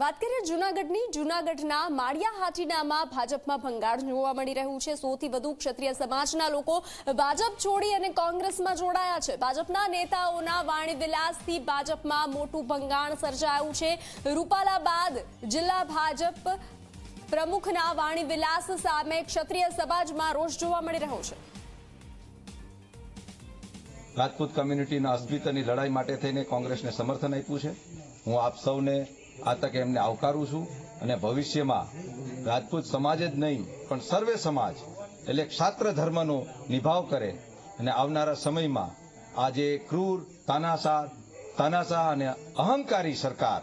વાત કરીએ જૂનાગઢની. જૂનાગઢના માળિયા હાટીનામાં ભાજપમાં ભંગાણ જોવા મળી રહ્યું છે. સૌથી વધુ ક્ષત્રિય સમાજના લોકો ભાજપ છોડી અને કોંગ્રેસમાં જોડાયા છે. ભાજપના નેતાઓના વાણીવિલાસથી ભાજપમાં મોટું ભંગાણ સર્જાયું છે. રૂપાલા બાદ જિલ્લા ભાજપ પ્રમુખના વાણીવિલાસ સામે ક્ષત્રિય સમાજમાં રોષ જોવા મળી રહ્યો છે. રાજપૂત કમ્યુનિટીના અસ્મિતાની લડાઈ માટે થઈને કોંગ્રેસને સમર્થન આપ્યું છે. હું આપ સૌને આ તકે એમને આવકારું છું અને ભવિષ્યમાં રાજપૂત સમાજ જ નહીં, પણ સર્વે સમાજ, એટલે ક્ષાત્ર ધર્મનો નિભાવ કરે અને આવનારા સમયમાં આ જે ક્રૂર, તાનાશાહ તાનાશાહ અને અહંકારી સરકાર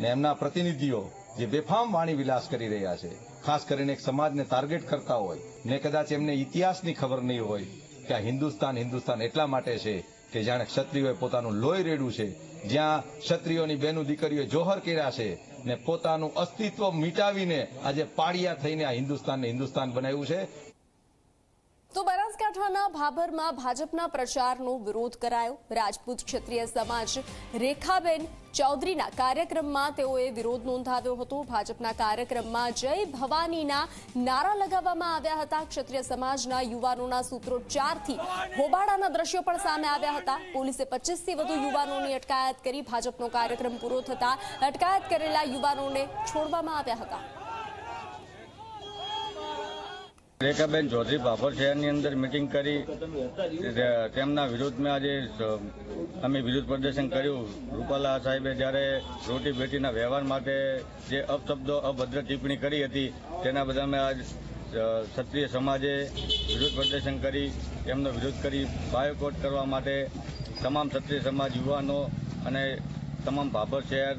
ને એમના પ્રતિનિધિઓ જે બેફામ વાણી વિલાસ કરી રહ્યા છે, ખાસ કરીને એક સમાજને ટાર્ગેટ કરતા હોય, ને કદાચ એમને ઇતિહાસની ખબર નહીં હોય કે આ હિન્દુસ્તાન હિન્દુસ્તાન એટલા માટે છે કે જાણે ક્ષત્રિયોએ પોતાનું લોહી રેડ્યું છે, જ્યાં ક્ષત્રિયોની બેનું દીકરીઓએ જોહર કર્યા છે ને પોતાનું અસ્તિત્વ મિટાવીને આજે પાડિયા થઈને આ હિન્દુસ્તાનને હિન્દુસ્તાન બનાવ્યું છે. તો બનાસકાંઠાના ભાભરમાં ભાજપના પ્રચારનો વિરોધ કરાયો. રાજપૂત ક્ષત્રિય સમાજ રેખાબેન ચૌધરીના કાર્યક્રમમાં તેઓએ વિરોધ નોંધાવ્યો હતો. ભાજપના કાર્યક્રમમાં જય ભવાનીના નારા લગાવવામાં આવ્યા હતા. ક્ષત્રિય સમાજના યુવાનોના સૂત્રોચ્ચારથી હોબાળાના દ્રશ્યો પણ સામે આવ્યા હતા. પોલીસે પચીસથી વધુ યુવાનોની અટકાયત કરી. ભાજપનો કાર્યક્રમ પૂરો થતા અટકાયત કરેલા યુવાનોને છોડવામાં આવ્યા હતા. રેખાબેન ચૌધરી ભાભર શહેરની અંદર મિટિંગ કરી. તેમના વિરુદ્ધમાં આજે અમે વિરોધ પ્રદર્શન કર્યું. રૂપાલા સાહેબે જ્યારે રોટી બેટીના વ્યવહાર માટે જે અપશબ્દો, અભદ્ર ટિપ્પણી કરી હતી, તેના બધા અમે આજ ક્ષત્રિય સમાજે વિરોધ પ્રદર્શન કરી, તેમનો વિરોધ કરી બાયોકોટ કરવા માટે તમામ ક્ષત્રિય સમાજ યુવાનો અને તમામ ભાભર શહેર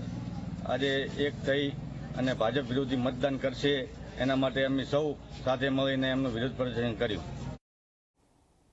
આજે એક થઈ અને ભાજપ વિરોધી મતદાન કરશે. એના માટે અમે સૌ સાથે મળીને એમનું વિરોધ પ્રદર્શન કર્યું.